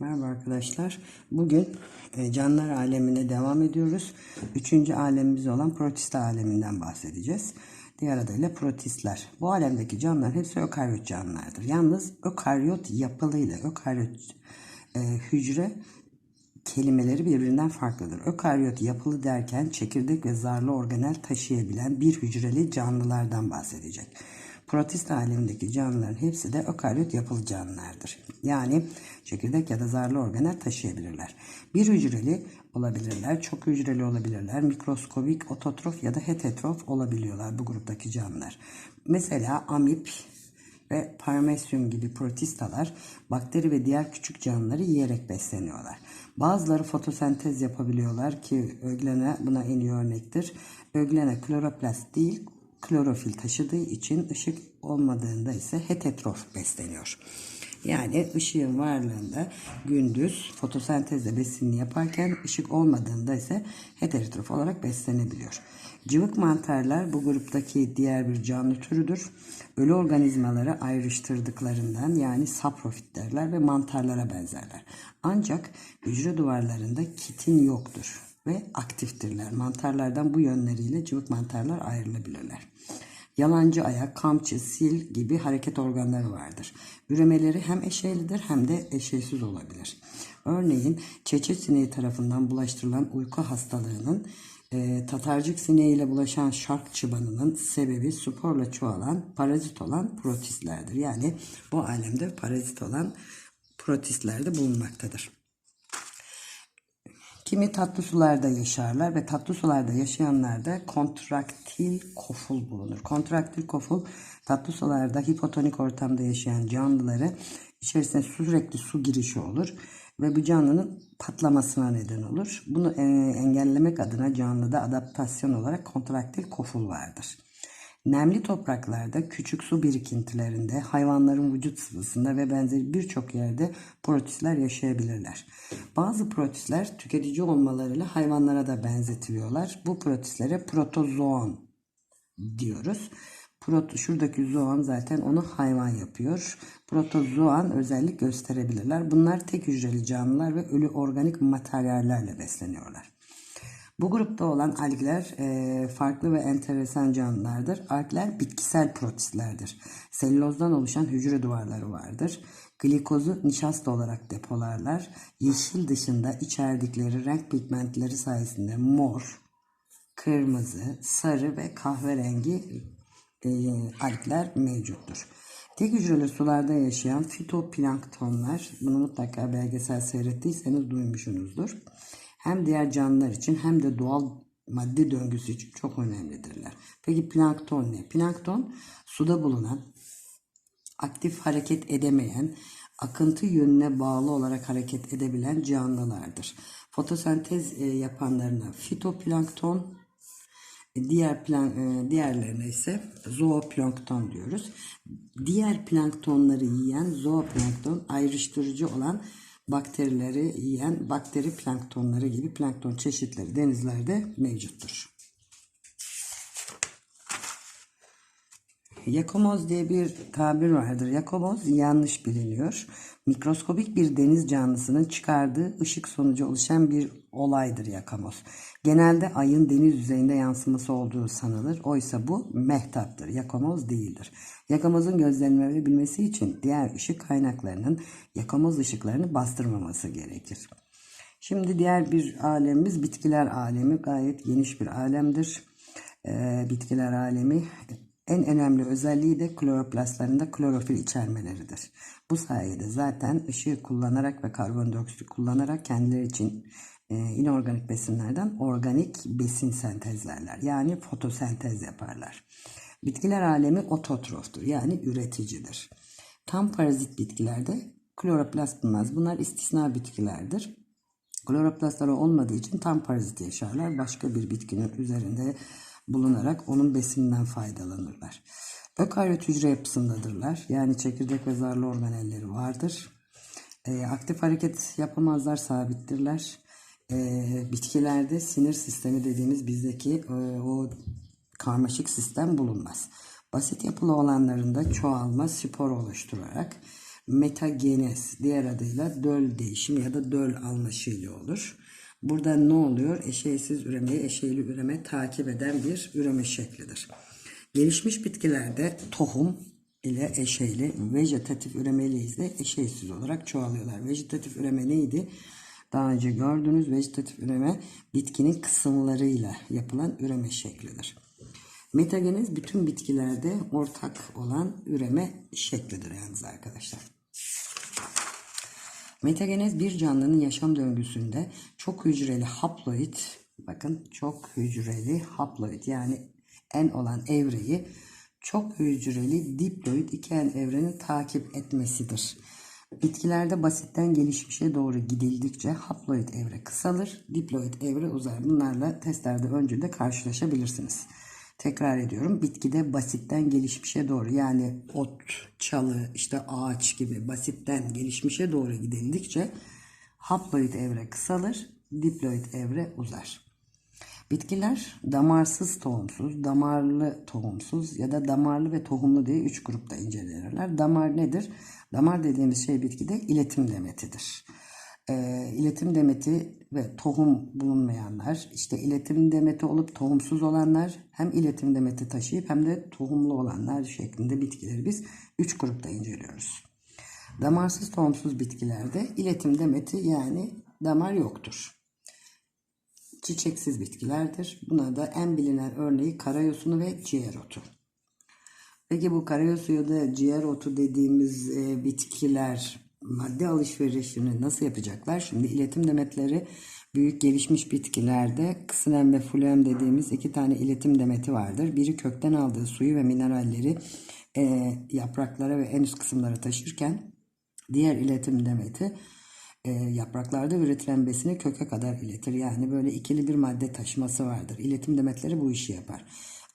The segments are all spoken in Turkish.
Merhaba arkadaşlar. Bugün e, canlılar alemine devam ediyoruz. Üçüncü alemimiz olan protista aleminden bahsedeceğiz. Diğer adıyla protistler. Bu alemdeki canlılar hepsi ökaryot canlılardır. Yalnız ökaryot yapılıyla ökaryot e, hücre kelimeleri birbirinden farklıdır. Ökaryot yapılı derken çekirdek ve zarlı organel taşıyabilen bir hücreli canlılardan bahsedecek. Protist alemindeki canlıların hepsi de ökaryot yapılı canlılardır. Yani çekirdek ya da zarlı organel taşıyabilirler. Bir hücreli olabilirler, çok hücreli olabilirler, mikroskobik, ototrof ya da heterotrof olabiliyorlar bu gruptaki canlılar. Mesela amip, ve Paramecium gibi protistalar bakteri ve diğer küçük canlıları yiyerek besleniyorlar. Bazıları fotosentez yapabiliyorlar ki öglene buna en iyi örnektir. Öglene kloroplast değil klorofil taşıdığı için ışık olmadığında ise heterotrof besleniyor. Yani ışığın varlığında gündüz fotosentezle besinini yaparken ışık olmadığında ise heterotrof olarak beslenebiliyor. Cıvık mantarlar bu gruptaki diğer bir canlı türüdür. Ölü organizmaları ayrıştırdıklarından yani saprofit derler ve mantarlara benzerler. Ancak hücre duvarlarında kitin yoktur ve aktiftirler. Mantarlardan bu yönleriyle cıvık mantarlar ayrılabilirler. Yalancı ayak, kamçı, sil gibi hareket organları vardır. Üremeleri hem eşeylidir hem de eşeysiz olabilir. Örneğin çeçe sineği tarafından bulaştırılan uyku hastalığının e, tatarcık sineğiyle bulaşan şark çıbanının sebebi sporla çoğalan parazit olan protistlerdir. Yani bu alemde parazit olan protistlerde bulunmaktadır. Kimi tatlı sularda yaşarlar ve tatlı sularda yaşayanlarda kontraktil koful bulunur. Kontraktil koful tatlı sularda hipotonik ortamda yaşayan canlıları içerisine sürekli su girişi olur ve bu canlının patlamasına neden olur. Bunu e, engellemek adına canlıda adaptasyon olarak kontraktil koful vardır. Nemli topraklarda, küçük su birikintilerinde, hayvanların vücut sıvısında ve benzeri birçok yerde protistler yaşayabilirler. Bazı protistler tüketici olmalarıyla hayvanlara da benzetiliyorlar. Bu protistlere protozoon diyoruz. Proto, şuradaki zoan zaten onu hayvan yapıyor. Protozoan özellik gösterebilirler. Bunlar tek hücreli canlılar ve ölü organik materyallerle besleniyorlar. Bu grupta olan algler e, farklı ve enteresan canlılardır. Algler bitkisel protistlerdir. Selülozdan oluşan hücre duvarları vardır. Glikozu nişasta olarak depolarlar. Yeşil dışında içerdikleri renk pigmentleri sayesinde mor, kırmızı, sarı ve kahverengi e, algler mevcuttur. Tek hücreli sularda yaşayan fitoplanktonlar, bunu mutlaka belgesel seyrettiyseniz duymuşsunuzdur hem diğer canlılar için hem de doğal madde döngüsü için çok önemlidirler. Peki plankton ne? Plankton suda bulunan, aktif hareket edemeyen, akıntı yönüne bağlı olarak hareket edebilen canlılardır. Fotosentez e, yapanlarına fitoplankton, e, diğer plan, e, diğerlerine ise zooplankton diyoruz. Diğer planktonları yiyen zooplankton ayrıştırıcı olan bakterileri yiyen bakteri planktonları gibi plankton çeşitleri denizlerde mevcuttur. Yakomoz diye bir tabir vardır. Yakomoz yanlış biliniyor. Mikroskobik bir deniz canlısının çıkardığı ışık sonucu oluşan bir olaydır yakamoz. Genelde ayın deniz yüzeyinde yansıması olduğu sanılır. Oysa bu mehtaptır. Yakamoz değildir. Yakamozun gözlemlenebilmesi için diğer ışık kaynaklarının yakamoz ışıklarını bastırmaması gerekir. Şimdi diğer bir alemimiz bitkiler alemi. Gayet geniş bir alemdir. Ee, bitkiler alemi en önemli özelliği de kloroplastlarında klorofil içermeleridir. Bu sayede zaten ışığı kullanarak ve karbondioksit kullanarak kendileri için e, inorganik besinlerden organik besin sentezlerler. Yani fotosentez yaparlar. Bitkiler alemi ototroftur yani üreticidir. Tam parazit bitkilerde kloroplast bulunmaz. Bunlar istisna bitkilerdir. Kloroplastları olmadığı için tam parazit yaşarlar. Başka bir bitkinin üzerinde bulunarak onun besininden faydalanırlar. Ökaryot hücre yapısındadırlar. Yani çekirdek ve zarlı organelleri vardır. E, aktif hareket yapamazlar, sabittirler. E, bitkilerde sinir sistemi dediğimiz bizdeki e, o karmaşık sistem bulunmaz. Basit yapılı olanlarında çoğalma, spor oluşturarak metagenez diğer adıyla döl değişimi ya da döl almaşıyla olur. Burada ne oluyor? Eşeğsiz üremeyi eşeğli üreme takip eden bir üreme şeklidir. Gelişmiş bitkilerde tohum ile eşeyli, vejetatif üremeliyiz de eşeysiz olarak çoğalıyorlar. Vejetatif üreme neydi? Daha önce gördüğünüz vejetatif üreme bitkinin kısımlarıyla yapılan üreme şeklidir. Metagenez bütün bitkilerde ortak olan üreme şeklidir yalnız arkadaşlar. Metagenez bir canlının yaşam döngüsünde çok hücreli haploid, bakın çok hücreli haploid yani en olan evreyi çok hücreli diploid iki en evrenin takip etmesidir. Bitkilerde basitten gelişmişe doğru gidildikçe haploid evre kısalır, diploid evre uzar. Bunlarla testlerde önce de karşılaşabilirsiniz. Tekrar ediyorum. Bitkide basitten gelişmişe doğru yani ot, çalı, işte ağaç gibi basitten gelişmişe doğru gidildikçe haploid evre kısalır, diploid evre uzar. Bitkiler damarsız tohumsuz, damarlı tohumsuz ya da damarlı ve tohumlu diye üç grupta incelenirler. Damar nedir? Damar dediğimiz şey bitkide iletim demetidir. Ee, iletim demeti ve tohum bulunmayanlar, işte iletim demeti olup tohumsuz olanlar, hem iletim demeti taşıyıp hem de tohumlu olanlar şeklinde bitkileri biz üç grupta inceliyoruz. Damarsız tohumsuz bitkilerde iletim demeti yani damar yoktur çiçeksiz bitkilerdir. Buna da en bilinen örneği karayosunu ve ciğer otu. Peki bu karayosu ya da ciğer otu dediğimiz e, bitkiler madde alışverişini nasıl yapacaklar? Şimdi iletim demetleri büyük gelişmiş bitkilerde kısınem ve fulem dediğimiz iki tane iletim demeti vardır. Biri kökten aldığı suyu ve mineralleri e, yapraklara ve en üst kısımlara taşırken diğer iletim demeti e, yapraklarda üretilen besini köke kadar iletir. Yani böyle ikili bir madde taşıması vardır. İletim demetleri bu işi yapar.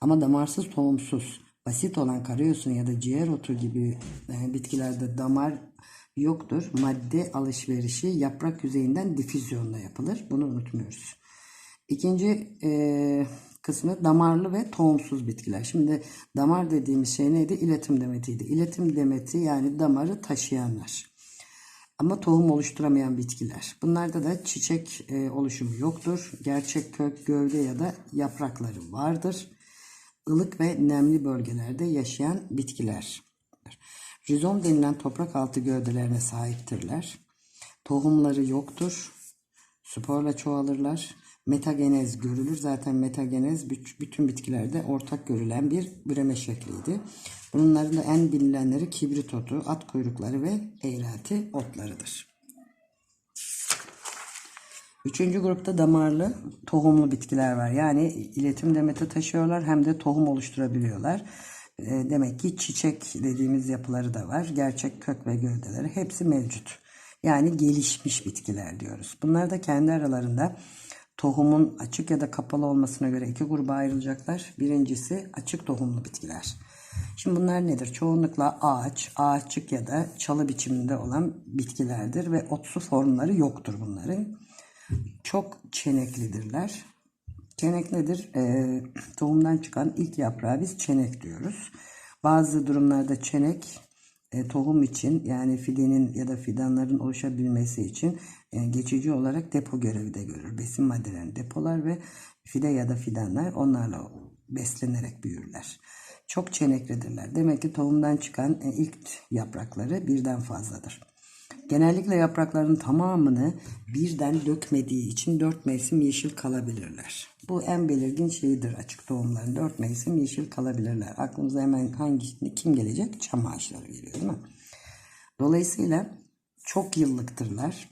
Ama damarsız tohumsuz basit olan karayosunu ya da ciğer otu gibi e, bitkilerde damar yoktur. Madde alışverişi yaprak yüzeyinden difüzyonla yapılır. Bunu unutmuyoruz. İkinci e, kısmı damarlı ve tohumsuz bitkiler. Şimdi damar dediğimiz şey neydi? İletim demetiydi. İletim demeti yani damarı taşıyanlar. Ama tohum oluşturamayan bitkiler. Bunlarda da çiçek e, oluşumu yoktur. Gerçek kök, gövde ya da yaprakları vardır. Ilık ve nemli bölgelerde yaşayan bitkiler. Rizom denilen toprak altı gövdelerine sahiptirler. Tohumları yoktur. Sporla çoğalırlar. Metagenez görülür. Zaten metagenez bütün bitkilerde ortak görülen bir üreme şekliydi. Bunların da en bilinenleri kibrit otu, at kuyrukları ve eğrelti otlarıdır. Üçüncü grupta damarlı tohumlu bitkiler var. Yani iletim demeti taşıyorlar hem de tohum oluşturabiliyorlar. E, demek ki çiçek dediğimiz yapıları da var. Gerçek kök ve gövdeleri hepsi mevcut. Yani gelişmiş bitkiler diyoruz. Bunlar da kendi aralarında tohumun açık ya da kapalı olmasına göre iki gruba ayrılacaklar. Birincisi açık tohumlu bitkiler. Şimdi bunlar nedir? Çoğunlukla ağaç, ağaççık ya da çalı biçiminde olan bitkilerdir ve otsu formları yoktur bunların. Çok çeneklidirler. Çenek nedir? E, tohumdan çıkan ilk yaprağı biz çenek diyoruz. Bazı durumlarda çenek e, tohum için yani fidenin ya da fidanların oluşabilmesi için e, geçici olarak depo görevi de görür. Besin maddelerini depolar ve fide ya da fidanlar onlarla beslenerek büyürler. Çok çeneklidirler. Demek ki tohumdan çıkan e, ilk yaprakları birden fazladır. Genellikle yaprakların tamamını birden dökmediği için dört mevsim yeşil kalabilirler. Bu en belirgin şeyidir açık tohumların. Dört mevsim yeşil kalabilirler. Aklımıza hemen hangi kim gelecek? Çam ağaçları geliyor değil mi? Dolayısıyla çok yıllıktırlar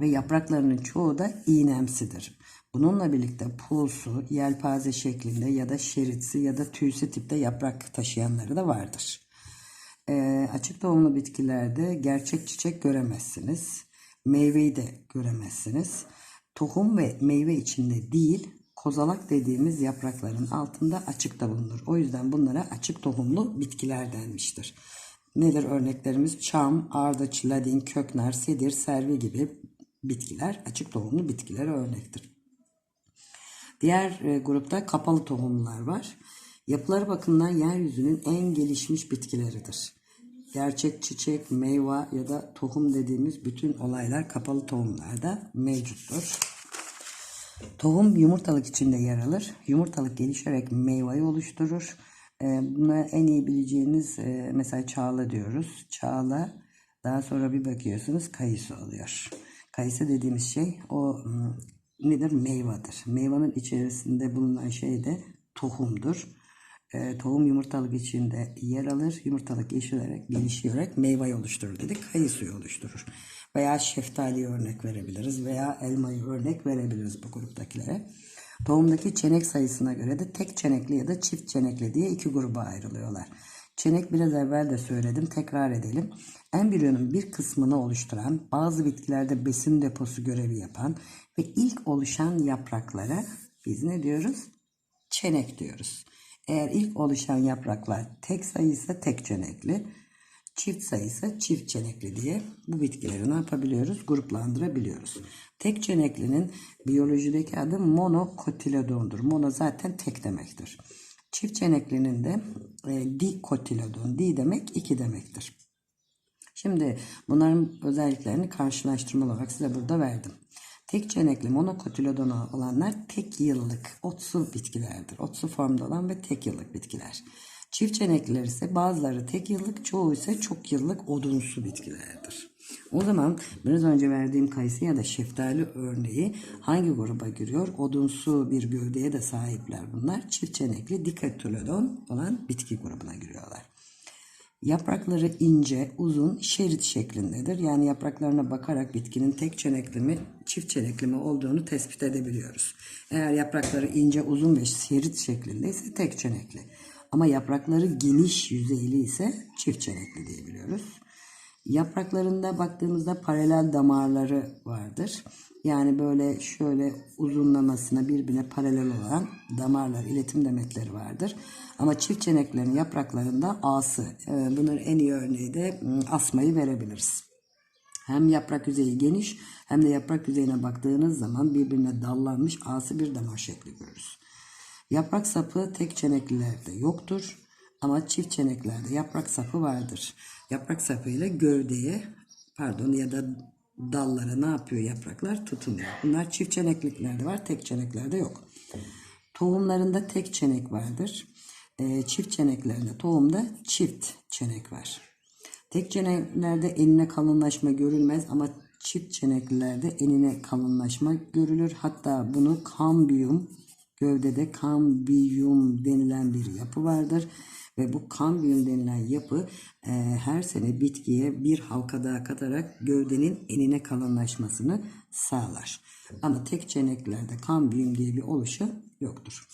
ve yapraklarının çoğu da iğnemsidir. Bununla birlikte pulsu, yelpaze şeklinde ya da şeritsi ya da tüysü tipte yaprak taşıyanları da vardır. E, açık tohumlu bitkilerde gerçek çiçek göremezsiniz. Meyveyi de göremezsiniz. Tohum ve meyve içinde değil, kozalak dediğimiz yaprakların altında açıkta bulunur. O yüzden bunlara açık tohumlu bitkiler denmiştir. Nedir örneklerimiz? Çam, ardaç, ladin, köknar, sedir, servi gibi bitkiler açık tohumlu bitkilere örnektir. Diğer e, grupta kapalı tohumlar var. Yapıları bakımından yeryüzünün en gelişmiş bitkileridir. gerçek çiçek, meyve ya da tohum dediğimiz bütün olaylar kapalı tohumlarda mevcuttur. Tohum yumurtalık içinde yer alır. Yumurtalık gelişerek meyveyi oluşturur. Ee, Buna en iyi bileceğiniz e, mesela çağla diyoruz. Çağla daha sonra bir bakıyorsunuz kayısı oluyor. Kayısı dediğimiz şey o nedir? Meyvedir. Meyvanın içerisinde bulunan şey de tohumdur. Ee, tohum yumurtalık içinde yer alır. Yumurtalık yeşilerek, gelişerek meyve oluşturur dedik. Kayısıyı oluşturur. Veya şeftaliye örnek verebiliriz veya elmayı örnek verebiliriz bu gruptakilere. Tohumdaki çenek sayısına göre de tek çenekli ya da çift çenekli diye iki gruba ayrılıyorlar. Çenek biraz evvel de söyledim tekrar edelim. Embriyonun bir kısmını oluşturan bazı bitkilerde besin deposu görevi yapan ve ilk oluşan yapraklara biz ne diyoruz? Çenek diyoruz. Eğer ilk oluşan yapraklar tek sayıysa tek çenekli, çift sayısı çift çenekli diye bu bitkileri ne yapabiliyoruz? Gruplandırabiliyoruz. Tek çeneklinin biyolojideki adı monokotiledondur. Mono zaten tek demektir. Çift çeneklinin de e, dikotiledon. Di demek iki demektir. Şimdi bunların özelliklerini karşılaştırmalı olarak size burada verdim. Tek çenekli monokotiledon olanlar tek yıllık otsu bitkilerdir. Otsu formda olan ve tek yıllık bitkiler. Çift çenekliler ise bazıları tek yıllık, çoğu ise çok yıllık odunsu bitkilerdir. O zaman biraz önce verdiğim kayısı ya da şeftali örneği hangi gruba giriyor? Odunsu bir gövdeye de sahipler bunlar. Çift çenekli dikatülodon olan bitki grubuna giriyorlar. Yaprakları ince, uzun, şerit şeklindedir. Yani yapraklarına bakarak bitkinin tek çenekli mi, çift çenekli mi olduğunu tespit edebiliyoruz. Eğer yaprakları ince, uzun ve şerit şeklinde ise tek çenekli. Ama yaprakları geniş yüzeyli ise çift çenekli diyebiliyoruz. Yapraklarında baktığımızda paralel damarları vardır. Yani böyle şöyle uzunlamasına birbirine paralel olan damarlar, iletim demetleri vardır. Ama çift çeneklerin yapraklarında ağsı. Ee, Bunun en iyi örneği de ım, asmayı verebiliriz. Hem yaprak yüzeyi geniş hem de yaprak yüzeyine baktığınız zaman birbirine dallanmış ağsı bir damar şekli görürüz. Yaprak sapı tek çeneklilerde yoktur ama çift çeneklerde yaprak sapı vardır. Yaprak sapı ile gövdeye pardon ya da dallara ne yapıyor yapraklar tutunuyor. Bunlar çift çenekliklerde var tek çeneklerde yok. Tohumlarında tek çenek vardır. Ee, çift çeneklerinde tohumda çift çenek var. Tek çeneklerde enine kalınlaşma görülmez ama çift çeneklilerde enine kalınlaşma görülür. Hatta bunu kambiyum gövdede kambiyum denilen bir yapı vardır. Ve bu kambiyum denilen yapı e, her sene bitkiye bir halka daha katarak gövdenin enine kalınlaşmasını sağlar. Ama tek çeneklerde kambiyum diye bir oluşu yoktur.